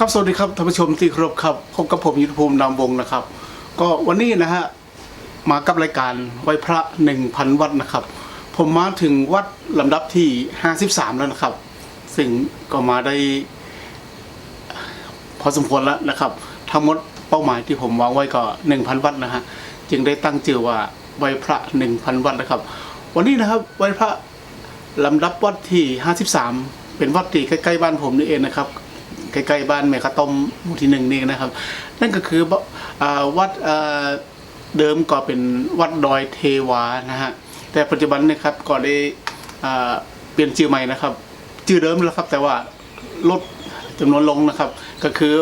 ครับสวัสดีครับท่านผู้ชมที่เคารพครับพบกับผมยุทธภูมินามวงนะครับ ก็วันนี้นะฮะมากับรายการไหว้พระ1,000วัดนะครับ ผมมาถึงวัดลำดับที่ 53 แล้วนะครับ ซึ่งก็มาได้ พอสมควรแล้วนะครับ ทั้งหมดเป้าหมายที่ผมวางไว้ก็ 1,000 วัดนะฮะจึงได้ตั้งชื่อว่าไหว้พระ 1,000 วัดนะครับ วันนี้นะครับไหว้พระลำดับวัดที่ 53 เป็นวัดที่ใกล้ๆบ้านผมนี่เองนะครับ ใกล้ๆบ้านแม่ข้าต้มหมู่ที่หนึ่งนี่นะครับ นั่นก็คืออวัดเดิมก็เป็นวัดดอยเทวานะฮะแต่ปัจจุบันนะครับก็ได้เปลี่ยนชื่อใหม่นะครับ ชื่อเดิมแล้วครับแต่ว่าลดจำนวนลงนะครับ ก็คือ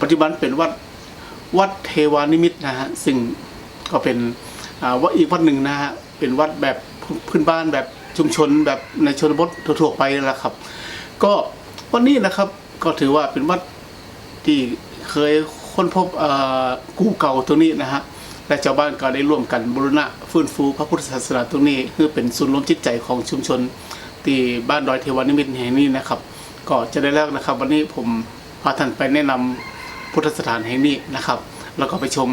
ปัจจุบันเป็นวัดวัดเทวานิมิตนะฮะซึ่งก็เป็นวัดอีกวัดหนึ่งนะฮะเป็นวัดแบบพื้นบ้านแบบชุมชนแบบในชนบททั่วๆไปนั่นแหละครับ ก็วันนี้นะครับ ก็ถือว่าเป็นวัดที่เคยค้นพบเอ่อกูเก่าตรงนี้นะฮะและชาวบ้านก็ได้ร่วมกันบูรณะฟื้นฟูพระพุทธศาสนาตรงนี้เพื่อเป็นศูนย์รวมจิตใจของชุมชนที่บ้านดอยเทวานิมิตแห่งนี้นะครับ ก็จะได้แล้วนะครับ วันนี้ผมพาท่านไปแนะนำพุทธสถานแห่งนี้นะครับ แล้วก็ไปชม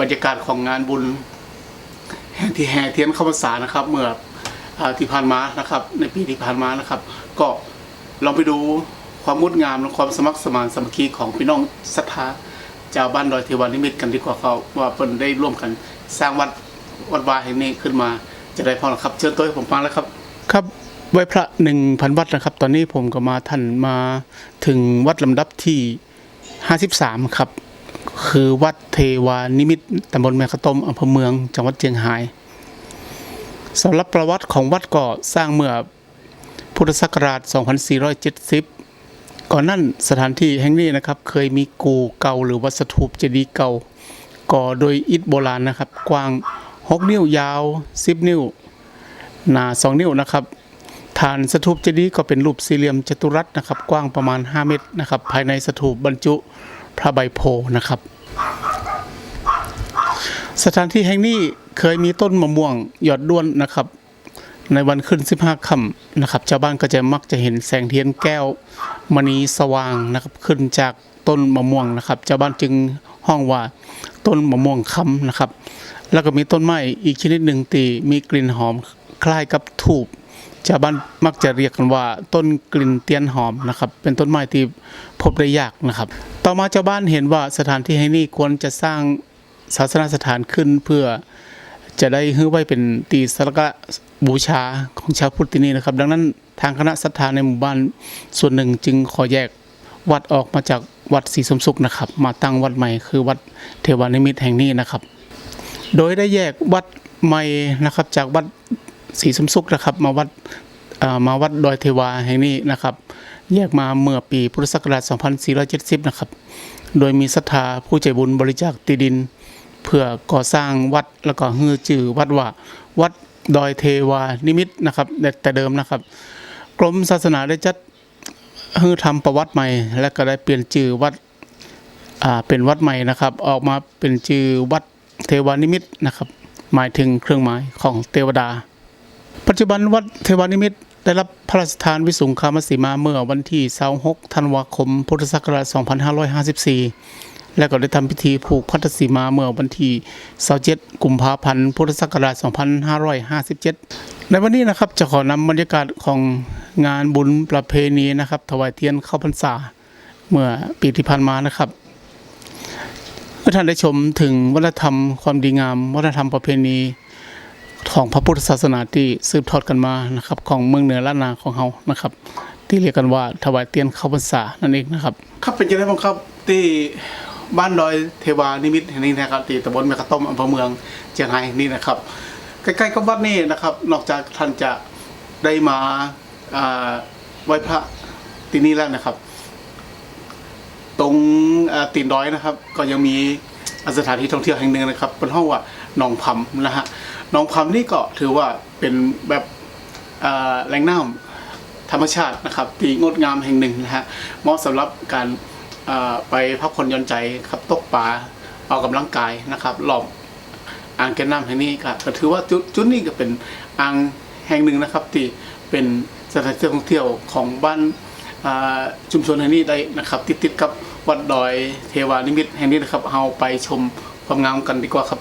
บรรยากาศของงานบุญแห่ที่แห่เทียนเข้าพรรษานะครับ เมื่ออที่ผ่านมานะครับ ในปีที่ผ่านมานะครับ ก็ลองไปดู ความงดงามและความสมัครสมานสามัคคีของพี่น้องศรัทธาชาวบ้านดอยเทวานิมิตกันดีกว่าเขาว่าเพิ่นได้ร่วมกันสร้างวัดวัดวาแห่งนี้ขึ้นมาจะได้พอครับเชิญตัวให้ผมฟังแล้วครับ ครับไหว้พระหนึ่งพันวัดนะครับ ตอนนี้ผมก็มาท่านมาถึงวัดลำดับที่ห้าสิบสามครับ คือวัดเทวานิมิตตำบลแม่ขะต้มอำเภอเมืองจังหวัดเชียงรายสำหรับประวัติของวัดก็สร้างเมื่อพุทธศักราช 2470 ก่อนนั้นสถานที่แห่งนี้นะครับ เคยมีกูเก่าหรือวัสถูปเจดีย์เก่า ก่อโดยอิฐโบราณนะครับ กว้าง 6 นิ้วยาว 10 นิ้ว หนา2 นิ้วนะครับฐานสถูปเจดีย์ก็เป็นรูปสี่เหลี่ยมจัตุรัสนะครับ กว้างประมาณ 5 เมตรนะครับ ภายในสถูปบรรจุพระใบโพนะครับ สถานที่แห่งนี้เคยมีต้นมะม่วงหยอดด้วนนะครับ ในวันขึ้น 15ค่ำนะครับชาวบ้านก็จะมักจะเห็นแสงเทียนแก้วมณีสว่างนะครับ ขึ้นจากต้นมะม่วงนะครับชาวบ้านจึงห้องว่าต้นมะม่วงค้ำนะครับ แล้วก็มีต้นไม้อีกชนิดหนึ่งที่มีกลิ่นหอมคล้ายกับถูบชาวบ้านมักจะเรียกกันว่าต้นกลิ่นเตียนหอมนะครับ เป็นต้นไม้ที่พบได้ยากนะครับ ต่อมาชาวบ้านเห็นว่าสถานที่แห่งนี้ควรจะสร้างศาสนสถานขึ้นเพื่อ จะได้ฮื้อไว้เป็นตีสักการะบูชาของชาวพุทธที่นี่นะครับ ดังนั้นทางคณะศรัทธาในหมู่บ้านส่วนหนึ่งจึงขอแยกวัดออกมาจากวัดศรีสมสุขนะครับ มาตั้งวัดใหม่คือวัดเทวานิมิตแห่งนี้นะครับ โดยได้แยกวัดใหม่นะครับ จากวัดศรีสมสุขนะครับ มาวัดมาวัดดอยเทวาแห่งนี้นะครับ แยกมาเมื่อปีพุทธศักราช 2470 นะครับ โดยมีศรัทธาผู้ใจบุญบริจาคที่ดิน เพื่อก่อสร้างวัดแล้วก็ฮือจื่อวัดว่าวัดดอยเทวานิมิตนะครับแต่แต่เดิมนะครับ กรมศาสนาได้จัดฮือทำประวัติใหม่ และก็ได้เปลี่ยนชื่อวัดเป็นวัดใหม่นะครับ ออกมาเป็นชื่อวัดเทวานิมิตนะครับ หมายถึงเครื่องหมายของเทวดา ปัจจุบันวัดเทวานิมิตได้รับพระราชทานวิสุงคามสีมาเมื่อวันที่26ธันวาคม พุทธศักราช2554 และก็ได้ทำพิธีผูกพัทธสีมาเมื่อวันที่27กุมภาพันธ์พุทธศักราช 2557 ในวันนี้นะครับจะขอนำบรรยากาศของงานบุญประเพณีนะครับ ถวายเทียนเข้าพรรษาเมื่อปีที่ผ่านมานะครับเมื่อท่านได้ชมถึงวัฒนธรรมความดีงาม วัฒนธรรมประเพณีของพระพุทธศาสนาที่สืบทอดกันมานะครับ ของเมืองเหนือล้านนาของเฮานะครับ ที่เรียกกันว่าถวายเตียนเข้าพรรษานั่นเองนะครับ ครับเป็นยังไงบ้างครับที่ บ้านดอยเทวานิมิตแห่งนี้นะครับที่ตำบลแมกะต้มอำเภอเมืองเชียงรายนี่นะครับ ใกล้ๆกับวัดนี่นะครับ นอกจากท่านจะได้มาไหว้พระที่นี่แล้วนะครับ ตรงตีนดอยนะครับ ก็ยังมีสถานที่ท่องเที่ยวแห่งหนึ่งนะครับเป็นห้องว่าหนองพัมนะฮะหนองพัมนี่ก็ถือว่าเป็นแบบแหล่งน้ำธรรมชาตินะครับที่งดงามแห่งหนึ่งนะฮะเหมาะสำหรับการ ไปพักผ่อนหย่อนใจครับตกปลาออกกำลังกายนะครับรอบอ่างแก้น้ำแห่งนี้ก็ก็ถือว่าจุดจุดนี้ก็เป็นอ่างแห่งหนึ่งนะครับ ที่เป็นสถานที่ท่องเที่ยวของบ้านชุมชนแห่งนี้ได้นะครับติดติดกับวัดดอยเทวานิมิตแห่งนี้นะครับเอาไปชมความงามกันดีกว่าครับ